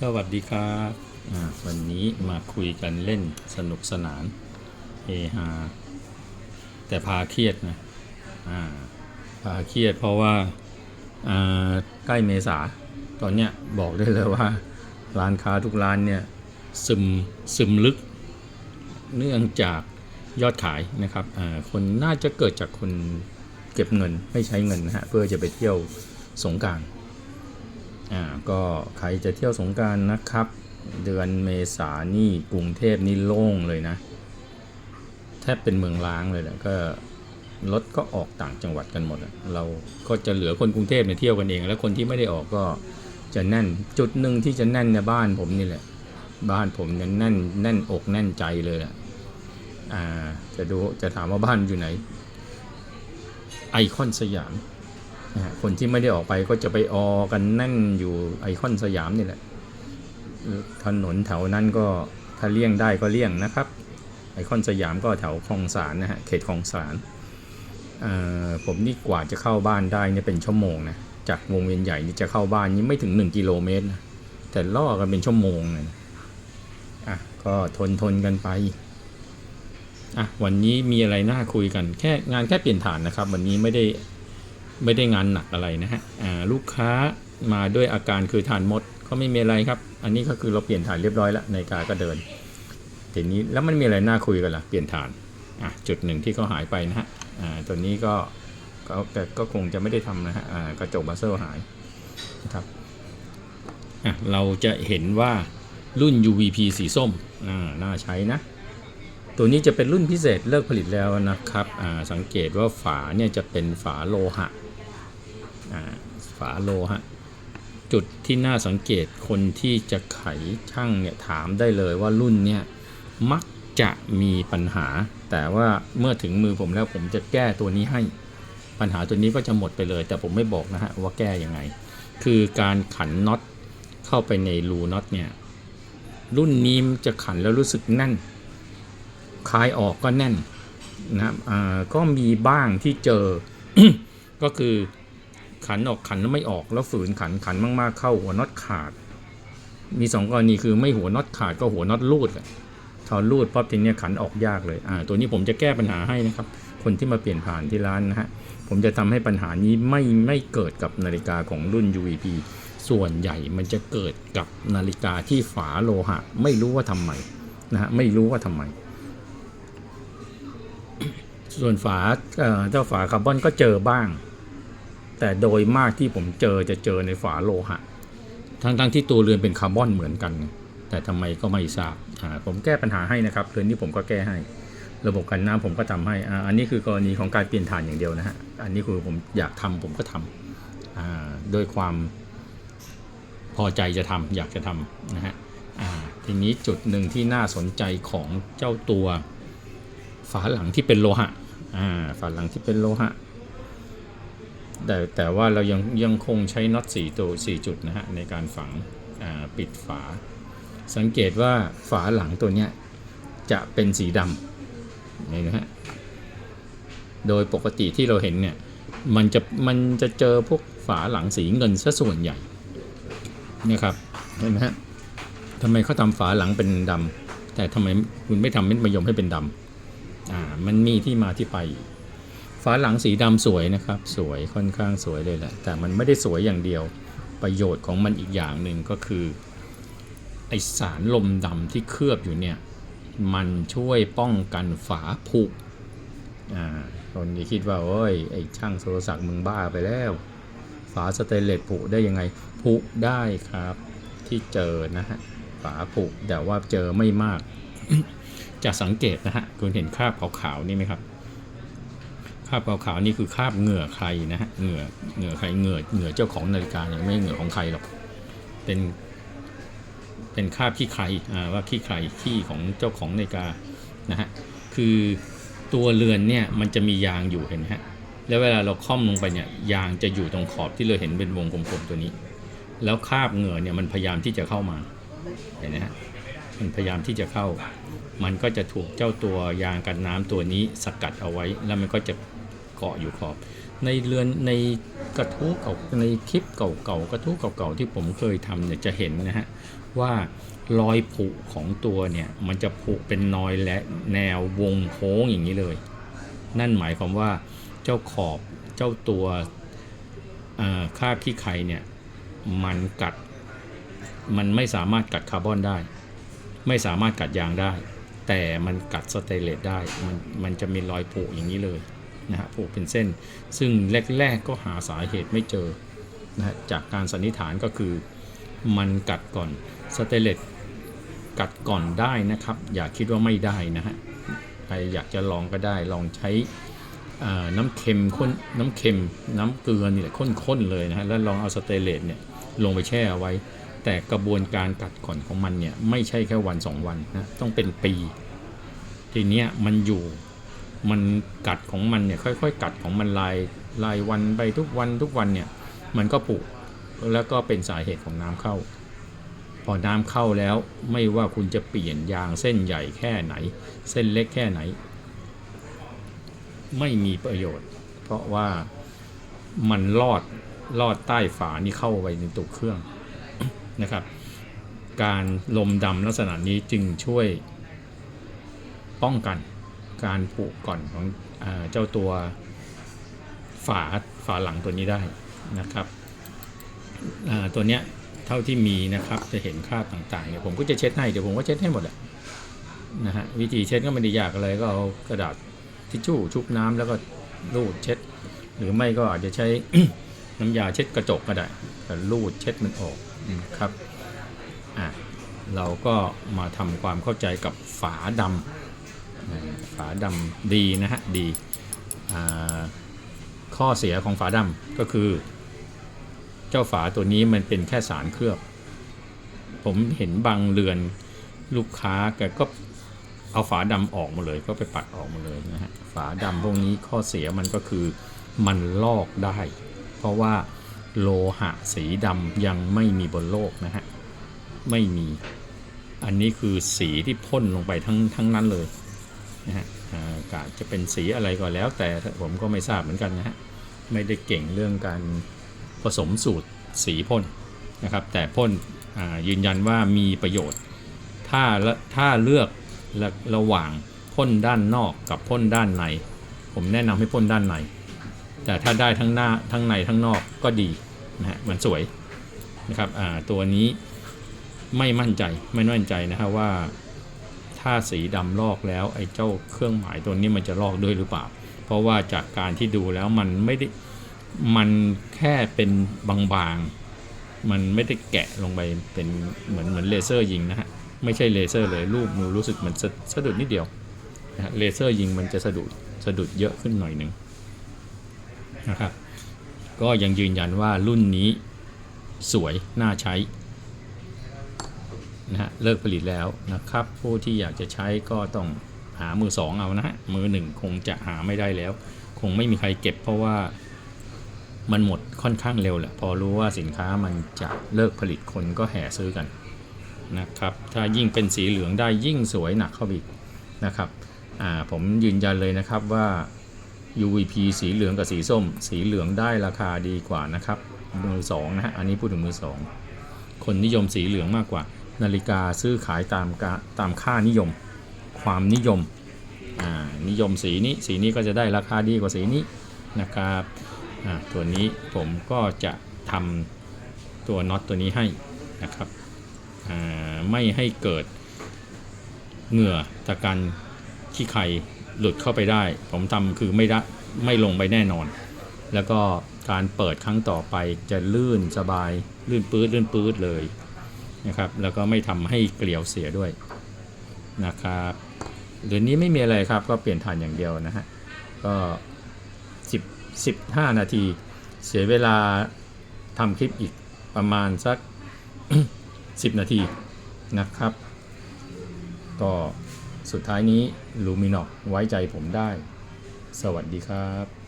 สวัสดีครับวันนี้มาคุยกันเล่นสนุกสนานเฮฮาแต่พาเครียดนะพาเครียดเพราะว่าใกล้เมษา ตอนเนี้ยบอกได้เลยว่า ร้านค้าทุกร้านเนี่ยซึมซึมลึก เนื่องจากยอดขายนะครับคนน่าจะเกิดจากคนเก็บเงินไม่ใช้เงินนะฮะเพื่อจะไปเที่ยวสงการ อ่าก็ใครจะเที่ยวสงการนะครับ เดือนเมษานี่กรุงเทพนี่โล่งเลยนะ แทบเป็นเมืองล้างเลยแหละก็รถก็ออกต่างจังหวัดกันหมด เราก็จะเหลือคนกรุงเทพเนี่ยเที่ยวกันเอง แล้วคนที่ไม่ได้ออกก็จะแน่นจุดหนึ่งที่จะแน่นในบ้านผมนี่แหละ บ้านผมเนี่ยแน่นแน่นอกแน่นใจเลยแหละอ่าจะดูจะถามว่าบ้านอยู่ไหน ไอคอนสยาม นะคนที่ไม่ได้ออกไปก็จะไปออกันแน่นอยู่ไอคอนสยามนี่แหละถนนแถวนั้นก็ถ้าเลี่ยงได้ก็เลี่ยงนะครับ ไอคอนสยามก็แถวคลองสารนะฮะเขตคลองสารผมนี่กว่าจะเข้าบ้านได้เนี่ยเป็นชั่วโมงนะจากวงเวียนใหญ่นี่จะเข้าบ้านนี่ไม่ถึง 1 กิโลเมตรนะแต่ล่อกันเป็นชั่วโมงเลยนะอะก็ทนทนกันไปอะวันนี้มีอะไรน่าคุยกันแค่งานแค่เปลี่ยนฐานนะครับ วันนี้ไม่ได้ ไม่ได้งานหนักอะไรนะฮะลูกค้ามาด้วยอาการคือทานมดก็ไม่มีอะไรครับ อันนี้ก็คือเราเปลี่ยนฐานเรียบร้อยแล้วในาฬิกาก็เดินทีนี้แล้วมันมีอะไรน่าคุยกันล่ะเปลี่ยนฐานอะจุดหนึ่งที่เขาหายไปนะฮะอ่าตัวนี้ก็ก็แต่ก็คงจะไม่ได้ทำนะฮะอ่ากระจกบัสเซอร์หายนะครับอะเราจะเห็นว่ารุ่น UVP สีส้มอ่าน่าใช้นะ ตัวนี้จะเป็นรุ่นพิเศษเลิกผลิตแล้วนะครับอ่าสังเกตว่าฝาเนี่ยจะเป็นฝาโลหะ ฝาโลหะจุดที่น่าสังเกตคนที่จะไขช่างเนี่ยถามได้เลยว่ารุ่นเนี่ยมักจะมีปัญหา แต่ว่าเมื่อถึงมือผมแล้วผมจะแก้ตัวนี้ให้ปัญหาตัวนี้ก็จะหมดไปเลย แต่ผมไม่บอกนะฮะว่าแก้ยังไง คือการขันน็อตเข้าไปในรูน็อตเนี่ยรุ่นนี้จะขันแล้วรู้สึกแน่นคลายออกก็แน่นนะครับอ่าก็มีบ้างที่เจอก็คือ ขันออกขันแล้วไม่ออกแล้วฝืนขันขันมากๆเข้าหัวน็อตขาด มีสองกรณีคือไม่หัวน็อตขาดก็หัวน็อตรูดอะพอรูดปั๊บทีเนี้ยขันออกยากเลยอ่าตัวนี้ผมจะแก้ปัญหาให้นะครับ คนที่มาเปลี่ยนผ่านที่ร้านนะฮะผมจะทำให้ปัญหานี้ไม่ไม่เกิดกับนาฬิกาของรุ่น UVP ส่วนใหญ่มันจะเกิดกับนาฬิกาที่ฝาโลหะ ไม่รู้ว่าทำไมนะฮะไม่รู้ว่าทำไม ส่วนฝาเอ่อเจ้าฝาคาร์บอนก็เจอบ้าง แต่โดยมากที่ผมเจอจะเจอในฝาโลหะ ทั้งๆทที่ตัวเรือนเป็นคาร์บอนเหมือนกัน แต่ทำไมก็ไม่ทราบผมแก้ปัญหาให้นะครับเรือนนี้ผมก็แก้ให้ ระบบกันน้ำผมก็ทำให้อันนี้คือกรณีของการเปลี่ยนถ่านอย่างเดียวนะฮะอันนี้คือผมอยากทำผมก็ทำอ่าโดยความพอใจจะทำอยากจะทำนะฮะทีนี้จุดหนึ่งที่น่าสนใจของเจ้าตัวฝาหลังที่เป็นโลหะฝาหลังที่เป็นโลหะ แต่แต่ว่าเรายังยังคงใช้น็อต4ตัว 4 จุดนะฮะในการฝังปิดฝา สังเกตว่าฝาหลังตัวเนี้ยจะเป็นสีดำนี่นะฮะโดยปกติที่เราเห็นเนี่ยมันจะมันจะเจอพวกฝาหลังสีเงินซะส่วนใหญ่นะครับเห็นไหมฮะทำไมเขาทำฝาหลังเป็นดำแต่ทำไมคุณไม่ทำเม็ดมะยมให้เป็นดำอ่ามันมีที่มาที่ไป ฝาหลังสีดำสวยนะครับ สวยค่อนข้างสวยเลยแหละ แต่มันไม่ได้สวยอย่างเดียว ประโยชน์ของมันอีกอย่างหนึ่งก็คือไอสารลมดำที่เคลือบอยู่เนี่ย มันช่วยป้องกันฝาผุอ่าคนที่คิดว่าโอ้ยไอช่างโทรศัพท์มึงบ้าไปแล้ว ฝาสเตนเลสผุได้ยังไงผุได้ครับที่เจอนะฮะฝาผุแต่ว่าเจอไม่มาก จะสังเกตนะฮะคุณเห็นคราบขาวๆนี่ไหมครับาบขาวๆนี่คือคราบเหงื่อใครนะฮะเหงื่อเหงื่อใครเหงื่อเหงื่อเจ้าของนาฬิกาเนี่ยไม่เหงื่อของใครหรอกเป็น เป็นคราบขี้ใครอ่าว่าขี้ใครขี้ของเจ้าของนาฬิกานะฮะคือตัวเรือนเนี่ยมันจะมียางอยู่เห็นไหมฮะแล้วเวลาเราค่อมลงไปเนี่ยยางจะอยู่ตรงขอบที่เราเห็นเป็นวงกลมๆตัวนี้ แล้วคราบเหงื่อเนี่ยมันพยายามที่จะเข้ามาเห็นไหมฮะมันพยายามที่จะเข้า มันก็จะถูกเจ้าตัวยางกันน้ำตัวนี้สกัดเอาไว้ แล้วมันก็จะ เกาะอยู่ขอบ ในเรือนในกระทู้เก่าในคลิปเก่าๆกระทู้เก่าๆที่ผมเคยทำเนี่ยจะเห็นนะฮะว่ารอยผุของตัวเนี่ยมันจะผุเป็นรอยและแนววงโค้งอย่างนี้เลย นั่นหมายความว่าเจ้าขอบเจ้าตัวเอ่อคาบขี้ไข่เนี่ยมันกัด มันไม่สามารถกัดคาร์บอนได้ ไม่สามารถกัดยางได้ แต่มันกัดสเตเลสได้ มันมันจะมีรอยผุอย่างนี้เลย นะฮะผุเป็นเส้น ซึ่งแรกๆก็หาสาเหตุไม่เจอนะฮะจากการสันนิษฐานก็คือมันกัดก่อนสเตเลสกัดก่อนได้นะครับ อย่าคิดว่าไม่ได้นะฮะใครอยากจะลองก็ได้ลองใช้น้ำเค็มข้นน้ำเค็มน้ำเกลือนี่แหละข้นๆเลยนะฮะแล้วลองเอาสเตเลสเนี่ยลงไปแช่เอาไว้ แต่กระบวนการกัดก่อนของมันเนี่ยไม่ใช่แค่วันสองวันนะต้องเป็นปี ทีเนี้ยมันอยู่ มันกัดของมันเนี่ยค่อยๆ กัดของมันลายลายวันไปทุกวันทุกวันเนี่ยมันก็ปุแล้วก็เป็นสาเหตุของน้ำเข้า พอน้ำเข้าแล้วไม่ว่าคุณจะเปลี่ยนยางเส้นใหญ่แค่ไหน เส้นเล็กแค่ไหน ไม่มีประโยชน์ เพราะว่ามันลอดลอดใต้ฝานี่เข้าไปในตัวเครื่องนะครับ การลมดำลักษณะนี้จึงช่วยป้องกัน การผุก่อนของเจ้าตัวฝาฝาหลังตัวนี้ได้นะครับตัวเนี้ยเท่าที่มีนะครับจะเห็นคราบต่างๆเนี่ยผมก็จะเช็ดให้เดี๋ยวผมก็เช็ดให้หมดแหละนะฮะวิธีเช็ดก็ไม่ได้ยากอะไรก็เอากระดาษทิชชู่ชุบน้ำแล้วก็รูดเช็ด หรือไม่ก็อาจจะใช้น้ำยาเช็ดกระจกก็ได้แต่รูดเช็ดมันออกครับอะเราก็มาทำความเข้าใจกับฝาดำอ่า ฝาดำดีนะฮะดีข้อเสียของฝาดำก็คือ เจ้าฝาตัวนี้มันเป็นแค่สารเคลือบ ผมเห็นบางเรือนลูกค้าแกก็เอาฝาดำออกมาเลย ก็ไปปัดออกมาเลยนะฮะฝาดำพวกนี้ข้อเสียมันก็คือมันลอกได้ เพราะว่าโลหะสีดำยังไม่มีบนโลกนะฮะไม่มีอันนี้คือสีที่พ่นลงไปทั้งทั้งนั้นเลย นะฮะอากาจะเป็นสีอะไรก็แล้ว แต่ผมก็ไม่ทราบเหมือนกันนะฮะไม่ได้เก่งเรื่องการผสมสูตรสีพ่นนะครับ แต่พ่นยืนยันว่ามีประโยชน์ ถ้าละถ้าเลือกระระหว่างพ่นด้านนอกกับพ่นด้านใน ผมแนะนำให้พ่นด้านใน แต่ถ้าได้ทั้งหน้าทั้งในทั้งนอกก็ดีนะฮะมันสวยนะครับตัวนี้ไม่มั่นใจไม่มั่นใจนะฮะว่า ถ้าสีดำลอกแล้วไอ้เจ้าเครื่องหมายตัวนี้มันจะลอกด้วยหรือเปล่า เพราะว่าจากการที่ดูแล้วมันไม่ได้มันแค่เป็นบางๆ มันไม่ได้แกะลงไปเป็นเหมือนเหมือนเลเซอร์ยิงนะฮะ ไม่ใช่เลเซอร์เลยรูปมือรู้สึกมันสะสะดุดนิดเดียวนะเลเซอร์ยิงมันจะสะดุดสะดุดเยอะขึ้นหน่อยหนึ่งนะครับ ก็ยังยืนยันว่ารุ่นนี้สวย น่าใช้ นะฮะเลิกผลิตแล้วนะครับ ผู้ที่อยากจะใช้ก็ต้องหามือสองเอานะฮะมือหนึ่งคงจะหาไม่ได้แล้ว คงไม่มีใครเก็บเพราะว่ามันหมดค่อนข้างเร็วแหละพอรู้ว่าสินค้ามันจะเลิกผลิตคนก็แห่ซื้อกันนะครับถ้ายิ่งเป็นสีเหลืองได้ยิ่งสวยหนักเข้าไปอีกนะครับผมยืนยันเลยนะครับว่า UVP สีเหลืองกับสีส้ม สีเหลืองได้ราคาดีกว่านะครับมือสองนะฮะอันนี้พูดถึงมือสองคนนิยมสีเหลืองมากกว่า นาฬิกาซื้อขายตามตามค่านิยม ความนิยมอ่านิยมสีนี้สีนี้ก็จะได้ราคาดีกว่าสีนี้นะครับอ่าตัวนี้ผมก็จะทำตัวน็อตตัวนี้ให้นะครับอ่าไม่ให้เกิดเหงื่อตะกันขี้ไข่หลุดเข้าไปได้ ผมทำคือไม่ได้ไม่ลงไปแน่นอน แล้วก็การเปิดครั้งต่อไปจะลื่นสบายลื่นปื๊ดลื่นปื๊ดเลย นะครับ แล้วก็ไม่ทำให้เกลียวเสียด้วยนะครับเดือนนี้ไม่มีอะไรครับ ก็เปลี่ยนฐานอย่างเดียวนะฮะ ก็10 15 นาที เสียเวลาทำคลิปอีกประมาณสัก 10 นาทีนะครับ ก็สุดท้ายนี้ลูมินอกไว้ใจผมได้ สวัสดีครับ